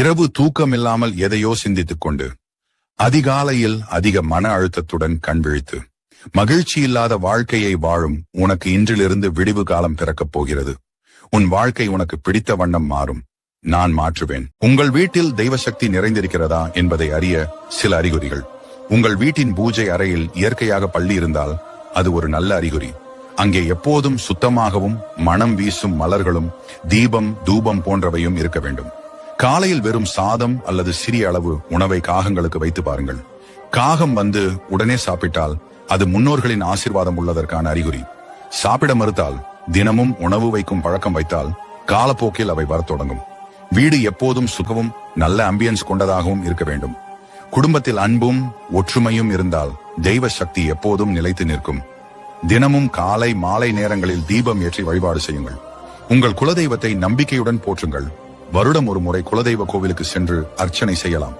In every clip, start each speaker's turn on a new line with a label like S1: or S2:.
S1: இரவு தூக்கமில்லாமல் எதையோ சிந்தித்துக் கொண்டு அதிகாலையில் அதிக மன அழுத்தத்துடன் கண் விழித்து மகிழ்ச்சி இல்லாத வாழ்க்கையை வாழும் உனக்கு இன்றிலிருந்து விடிவு காலம் பிறக்கப் போகிறது. உன் வாழ்க்கை உனக்கு பிடித்த வண்ணம் மாறும். நான் மாற்றுவேன். உங்கள் வீட்டில் தெய்வ சக்தி நிறைந்திருக்கிறதா என்பதை அறிய சில அறிகுறிகள். உங்கள் வீட்டின் பூஜை அறையில் இயற்கையாக பள்ளி இருந்தால் அது ஒரு நல்ல அறிகுறி. அங்கே எப்போதும் சுத்தமாகவும் மனம் வீசும் மலர்களும் தீபம் தூபம் போன்றவையும் இருக்க வேண்டும். காலையில் வெறும் சாதம் அல்லது சிறிய அளவு உணவை காகங்களுக்கு வைத்து பாருங்கள். காகம் வந்து உடனே சாப்பிட்டால் அது முன்னோர்களின் ஆசீர்வாதம் உள்ளதற்கான அறிகுறி. சாப்பிட மறுத்தால் தினமும் உணவு வைக்கும் பழக்கம் வைத்தால் காலப்போக்கில் அவை வரத் தொடங்கும். வீடு எப்போதும் சுகவும் நல்ல அம்பியன்ஸ் கொண்டதாகவும் இருக்க வேண்டும். குடும்பத்தில் அன்பும் ஒற்றுமையும் இருந்தால் தெய்வ சக்தி எப்போதும் நிலைத்து நிற்கும். தினமும் காலை மாலை நேரங்களில் தீபம் ஏற்றி வழிபாடு செய்யுங்கள். உங்கள் குலதெய்வத்தை நம்பிக்கையுடன் போற்றுங்கள். வருடம் ஒரு முறை குலதெய்வ கோவிலுக்கு சென்று அர்ச்சனை செய்யலாம்.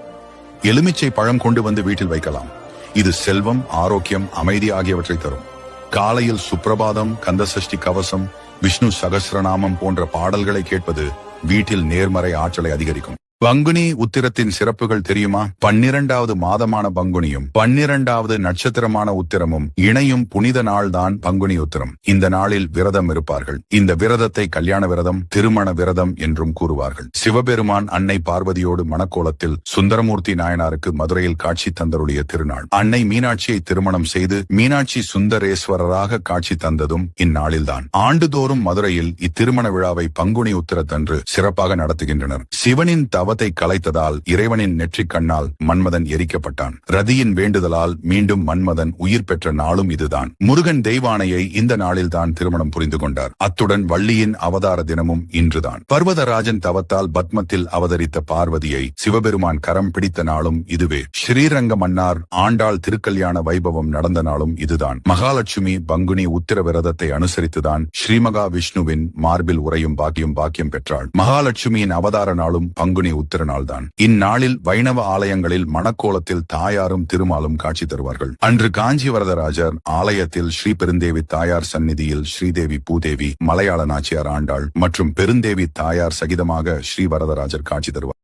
S1: எலுமிச்சை பழம் கொண்டு வந்து வீட்டில் வைக்கலாம். இது செல்வம் ஆரோக்கியம் அமைதி ஆகியவற்றை தரும். காலையில் சுப்பிரபாதம் கந்தசஷ்டி கவசம் விஷ்ணு சகஸ்ரநாமம் போன்ற பாடல்களை கேட்பது வீட்டில் நேர்மறை ஆற்றலை அதிகரிக்கும். பங்குனி உத்திரத்தின் சிறப்புகள் தெரியுமா? பன்னிரண்டாவது மாதமான பங்குனியும் பன்னிரண்டாவது நட்சத்திரமான உத்திரமும் இணையும் புனித நாள்தான் பங்குனி உத்திரம். இந்த நாளில் விரதம் இருப்பார்கள். இந்த விரதத்தை கல்யாண விரதம் திருமண விரதம் என்றும் கூறுவார்கள். சிவபெருமான் அன்னை பார்வதியோடு மணக்கோலத்தில் சுந்தரமூர்த்தி நாயனாருக்கு மதுரையில் காட்சி தந்தருடைய திருநாள். அன்னை மீனாட்சியை திருமணம் செய்து மீனாட்சி சுந்தரேஸ்வரராக காட்சி தந்ததும் இந்நாளில்தான். ஆண்டுதோறும் மதுரையில் இத்திருமண விழாவை பங்குனி உத்திரத்தன்று சிறப்பாக நடத்துகின்றனர். சிவனின் தவ தவத்தை கலைத்ததால் இறைவனின் நெற்றிக் கண்ணால் மன்மதன் எரிக்கப்பட்டான். ரதியின் வேண்டுதலால் மீண்டும் மன்மதன் உயிர் பெற்ற நாளும் இதுதான். முருகன் தெய்வானையை இந்த நாளில்தான் திருமணம் புரிந்து கொண்டார். அத்துடன் வள்ளியின் அவதார தினமும் இன்றுதான். பர்வதராஜன் தவத்தால் பத்மத்தில் அவதரித்த பார்வதியை சிவபெருமான் கரம் பிடித்த நாளும் இதுவே. ஸ்ரீரங்க மன்னார் ஆண்டாள் திருக்கல்யாண வைபவம் நடந்த நாளும் இதுதான். மகாலட்சுமி பங்குனி உத்திர விரதத்தை அனுசரித்துதான் ஸ்ரீமகா விஷ்ணுவின் மார்பில் உரையும் பாக்கியம் பாக்கியம் பெற்றாள். மகாலட்சுமியின் அவதார நாளும் பங்குனி உத்திர நாள்தான் இந்நாளில் வைணவ ஆலயங்களில் மணக்கோலத்தில் தாயாரும் திருமாலும் காட்சி தருவார்கள். அன்று காஞ்சி வரதராஜர் ஆலயத்தில் ஸ்ரீ பெருந்தேவி தாயார் சந்நிதியில் ஸ்ரீதேவி பூதேவி மலையாள நாச்சியார் ஆண்டாள் மற்றும் பெருந்தேவி தாயார் சகிதமாக ஸ்ரீ வரதராஜர் காட்சி தருவார்.